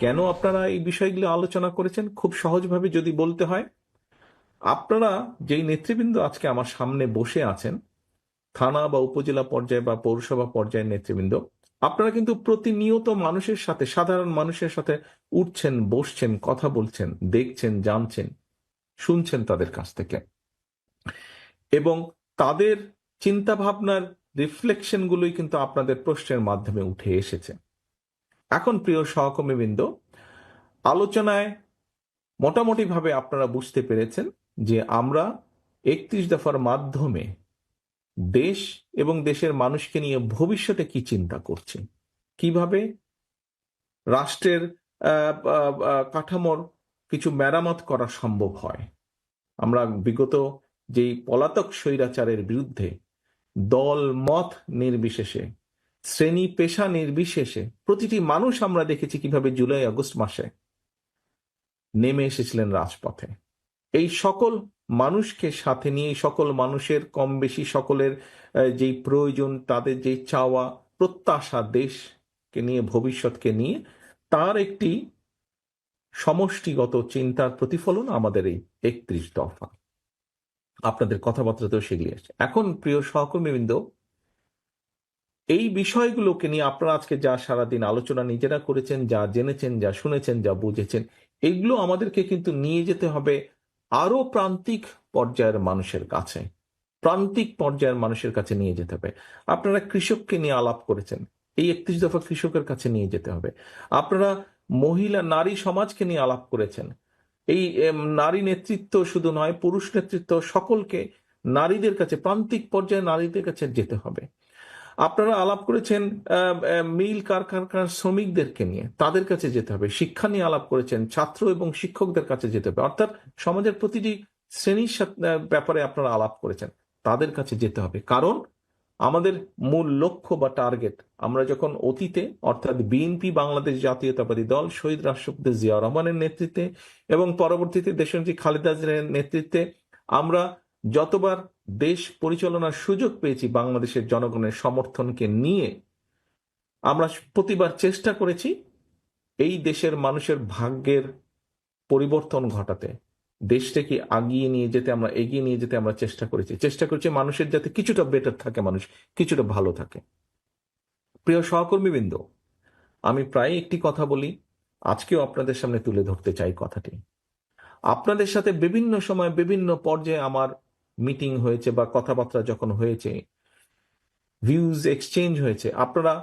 কেন আপনারা এই বিষয়গুলো আলোচনা করেছেন? খুব সহজভাবে যদি বলতে হয়, আপনারা যেই নেতৃবৃন্দ আজকে আমার সামনে বসে আছেন, থানা বা উপজেলা পর্যায়ে বা পৌরসভা পর্যায়ের নেতৃবৃন্দ, আপনারা কিন্তু প্রতিনিয়ত মানুষের সাথে, সাধারণ মানুষের সাথে উঠছেন, বসছেন, কথা বলছেন, দেখছেন, জানছেন, শুনছেন তাদের কাছ থেকে। এবং তাদের চিন্তা ভাবনার রিফ্লেকশন গুলোই কিন্তু আপনাদের প্রশ্নের মাধ্যমে উঠে এসেছে। এখন প্রিয় সহকর্মীবৃন্দ, আলোচনায় মোটামুটি ভাবে আপনারা বুঝতে পেরেছেন যে আমরা একত্রিশ দফার মাধ্যমে দেশ এবং দেশের মানুষকে নিয়ে ভবিষ্যতে কি চিন্তা করছি? কীভাবে রাষ্ট্রের কাঠামোর কিছু মেরামত করা সম্ভব হয়? আমরা বিগত যেই পলাতক স্বৈরাচারের বিরুদ্ধে দল মত নির্বিশেষে শ্রেণি পেশা নির্বিশেষে প্রতিটি মানুষ আমরা দেখেছি কীভাবে জুলাই, আগস্ট মাসে নেমে এসেছিলেন রাজপথে। এই সকল মানুষকে সাথে নিয়ে সকল মানুষের কম বেশি সকলের যেই প্রয়োজন, তাদের যেই চাওয়া, প্রত্যাশা দেশকে নিয়ে, ভবিষ্যৎকে নিয়ে, তার একটি সমষ্টিগত চিন্তার প্রতিফলন আমাদের এই একত্রিশ দফা। আপনাদের কথাবার্তাতেও সেগুলি আসছে এখন প্রিয় সহকর্মীবৃন্দ এই বিষয়গুলোকে নিয়ে আপনারা আজকে যা সারাদিন আলোচনা নিজেরা করেছেন, যা জেনেছেন, যা শুনেছেন, যা বুঝেছেন, এগুলো আমাদেরকে কিন্তু নিয়ে যেতে হবে আরও প্রান্তিক পর্যায়ের মানুষের কাছে। প্রান্তিক পর্যায়ের মানুষের কাছে নিয়ে যেতে হবে। আপনারা কৃষককে নিয়ে আলাপ করেছেন। এই একত্রিশ দফা কৃষকের কাছে নিয়ে যেতে হবে। আপনারা মহিলা, নারী সমাজকে নিয়ে আলাপ করেছেন। এই নারী নেতৃত্ব শুধু নয়, পুরুষ নেতৃত্ব সকলকে নারীদের কাছে, প্রান্তিক পর্যায়ে নারীদের কাছে যেতে হবে। আপনারা আলাপ করেছেন মিল কারখানার শ্রমিকদেরকে নিয়ে। তাদের কাছে যেতে হবে। শিক্ষা নিয়ে আলাপ করেছেন, ছাত্র এবং শিক্ষকদের কাছে যেতে হবে। অর্থাৎ সমাজের প্রতিটি শ্রেণির ব্যাপারে আপনারা আলাপ করেছেন। তাদের কাছে যেতে হবে। কারণ আমাদের মূল লক্ষ্য বা টার্গেট, আমরা যখন অতীতে, অর্থাৎ বিএনপি, বাংলাদেশ জাতীয়তাবাদী দল, শহীদ রাষ্ট্রপতি জিয়া রহমানের নেতৃত্বে এবং পরবর্তীতে দেশনেত্রী খালেদা জিয়ার নেতৃত্বে, আমরা যতবার দেশ পরিচালনার সুযোগ পেয়েছি বাংলাদেশের জনগণের সমর্থনকে নিয়ে। আমরা প্রতিবার চেষ্টা করেছি এই দেশের মানুষের ভাগ্যের পরিবর্তন ঘটাতে। দেশটাকে আগিয়ে নিয়ে যেতে আমরা, এগিয়ে নিয়ে যেতে আমরা চেষ্টা করেছি। চেষ্টা করেছি মানুষের যাতে কিছুটা বেটার থাকে মানুষ, কিছুটা ভালো থাকে। প্রিয় সহকর্মীবৃন্দ, আমি প্রায় একটি কথা বলি, আজকেও আপনাদের সামনে তুলে ধরতে চাই কথাটি। আপনাদের সাথে বিভিন্ন সময় বিভিন্ন পর্যায়ে আমার মিটিং হয়েছে বা কথাবার্তা যখন হয়েছে ভিউজ এক্সচেঞ্জ হয়েছে, আপনারা,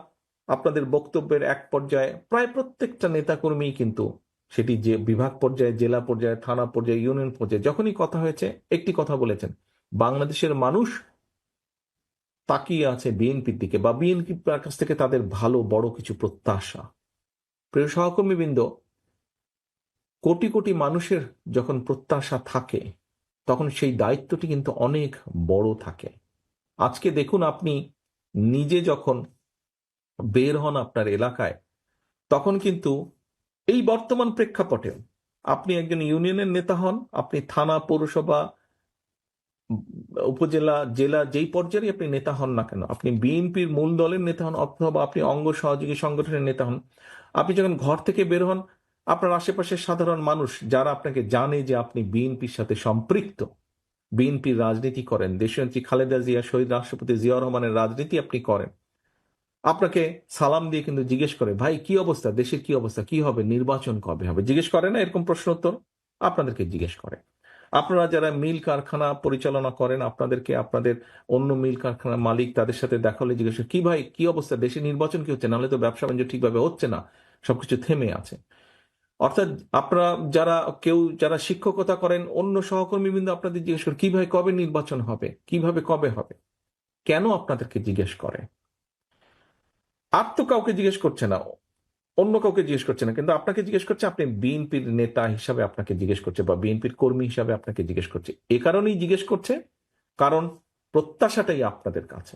আপনাদের বক্তব্যের এক পর্যায়ে প্রায় প্রত্যেকটা নেতাকর্মী কিন্তু সেটি যে বিভাগ পর্যায়ে, জেলা পর্যায়ে, থানা পর্যায়ে ইউনিয়ন পর্যায়ে যখনই কথা হয়েছে, একটি কথা বলেছেন, বাংলাদেশের মানুষ তাকিয়ে আছে বিএনপির দিকে বা বিএনপির কাছ থেকে তাদের ভালো, বড় কিছু প্রত্যাশা। প্রিয় সহকর্মীবৃন্দ, কোটি কোটি মানুষের যখন প্রত্যাশা থাকে তখন সেই দায়িত্বটি কিন্তু অনেক বড় থাকে। আজকে দেখুন আপনি নিজে যখন বের হন আপনার এলাকায়, তখন কিন্তু এই বর্তমান প্রেক্ষাপটে আপনি একজন ইউনিয়নের নেতা হন, আপনি থানা, পৌরসভা, উপজেলা, জেলা যেই পর্যায়ে আপনি নেতা হন না কেন, আপনি বিএনপির মূল দলের নেতা হন অথবা আপনি অঙ্গ সহযোগী সংগঠনের নেতা হন, আপনি যখন ঘর থেকে বের হন আপনার আশেপাশের সাধারণ মানুষ যারা আপনাকে জানে যে আপনি বিএনপির সাথে সম্পৃক্ত বিএনপির রাজনীতি করেন দেশনেত্রী খালেদা জিয়া শহীদ রাষ্ট্রপতি জিয়া রহমানের রাজনীতি আপনি করেন। আপনাকে সালাম দিয়ে কিন্তু জিজ্ঞেস করে ভাই কি অবস্থা? দেশের কি অবস্থা? কি হবে? নির্বাচন কবে হবে? জিজ্ঞেস করে না এরকম প্রশ্ন উত্তর আপনাদেরকে জিজ্ঞেস করে। আপনারা যারা মিল কারখানা পরিচালনা করেন আপনাদেরকে আপনাদের অন্য মিল কারখানার মালিক তাদের সাথে দেখা হলে জিজ্ঞেস করে, কি ভাই কি অবস্থা? দেশে নির্বাচন কি হচ্ছে? নাহলে তো ব্যবসা বাণিজ্য ঠিকভাবে হচ্ছে না। সবকিছু থেমে আছে। অর্থাৎ আপনারা যারা কেউ, যারা শিক্ষকতা করেন, অন্য সহকর্মী বিন্দু আপনাদের জিজ্ঞেস করে কি ভাই কবে নির্বাচন হবে? কীভাবে, কবে হবে? কেন আপনাদেরকে জিজ্ঞেস করে? আর তো কাউকে জিজ্ঞেস করছে না, অন্য কাউকে জিজ্ঞেস করছে না। কিন্তু আপনাকে জিজ্ঞেস করছে, আপনি বিএনপির নেতা হিসাবে আপনাকে জিজ্ঞেস করছে বা বিএনপির কর্মী হিসাবে আপনাকে জিজ্ঞেস করছে। এ কারণেই জিজ্ঞেস করছে, কারণ প্রত্যাশাটাই আপনাদের কাছে।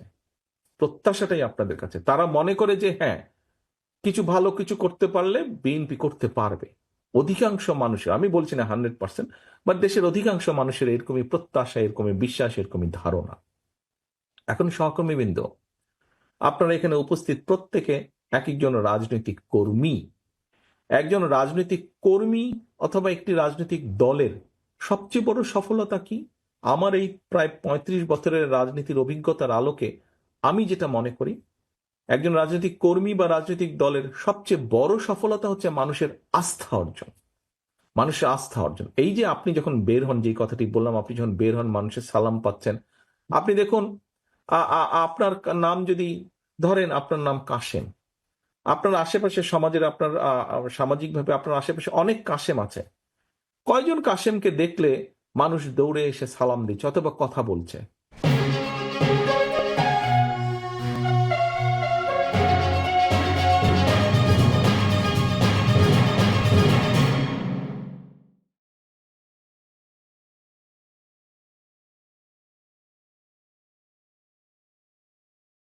প্রত্যাশাটাই আপনাদের কাছে। তারা মনে করে যে হ্যাঁ কিছু ভালো কিছু করতে পারলে বিএনপি করতে পারবে। অধিকাংশ মানুষের, আমি বলছি না হান্ড্রেড পার্সেন্ট বাট দেশের অধিকাংশ মানুষের এরকমই প্রত্যাশা, এরকমই বিশ্বাস, এরকমই ধারণা। এখন সহকর্মীবৃন্দ আপনারা এখানে উপস্থিত প্রত্যেকে এক একজন রাজনৈতিক কর্মী। একজন রাজনৈতিক কর্মী অথবা একটি রাজনৈতিক দলের সবচেয়ে বড় সফলতা কি? আমার এই প্রায় পঁয়ত্রিশ বছরের রাজনীতির অভিজ্ঞতার আলোকে আমি যেটা মনে করি একজন রাজনৈতিক কর্মী বা রাজনৈতিক দলের সবচেয়ে বড় সফলতা হচ্ছে মানুষের আস্থা অর্জন। মানুষের আস্থা অর্জন। এই যে আপনি যখন বের হন যে কথাটি বললাম, আপনি যখন বের হন, মানুষের সালাম পাচ্ছেন, আপনি দেখুন আপনার নাম যদি ধরেন, আপনার নাম কাশেম। আপনার আশেপাশে সমাজের আপনার সামাজিকভাবে আপনার আশেপাশে অনেক কাশেম আছে। কয়জন কাশেমকে দেখলে মানুষ দৌড়ে এসে সালাম দিচ্ছে অথবা কথা বলছে?